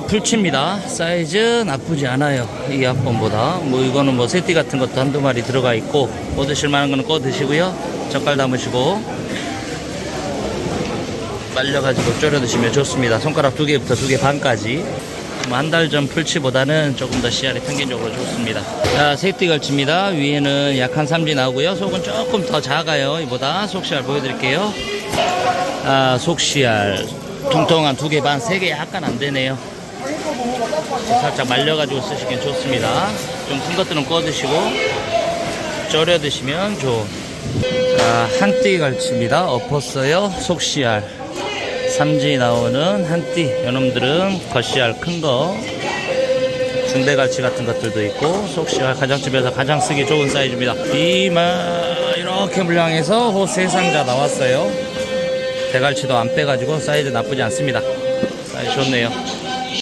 풀치입니다. 사이즈 나쁘지 않아요. 이 앞번보다. 뭐 이거는 뭐 새띠 같은 것도 한두 마리 들어가 있고 꺼 드실 만한 거는 꺼 드시고요. 젓갈 담으시고 말려가지고 졸여 드시면 좋습니다. 손가락 두 개부터 두 개 반까지. 뭐한달 전 풀치보다는 조금 더 씨알이 평균적으로 좋습니다. 자, 새띠갈치입니다. 위에는 약한 삼지 나오고요. 속은 조금 더 작아요. 이보다 속씨알 보여드릴게요. 아, 속씨알. 통통한 두 개 반, 세 개 약간 안 되네요. 살짝 말려가지고 쓰시긴 좋습니다. 좀 큰 것들은 꺼 드시고 졸여 드시면 좋은. 자, 한띠 갈치입니다. 엎었어요. 속씨알. 삼지 나오는 한띠. 요놈들은 겉씨알 큰 거. 중대갈치 같은 것들도 있고 속씨알 가정집에서 가장 쓰기 좋은 사이즈입니다. 이마 이렇게 물량해서 호 세 상자 나왔어요. 대갈치도 안 빼가지고 사이즈 나쁘지 않습니다. 사이즈 좋네요.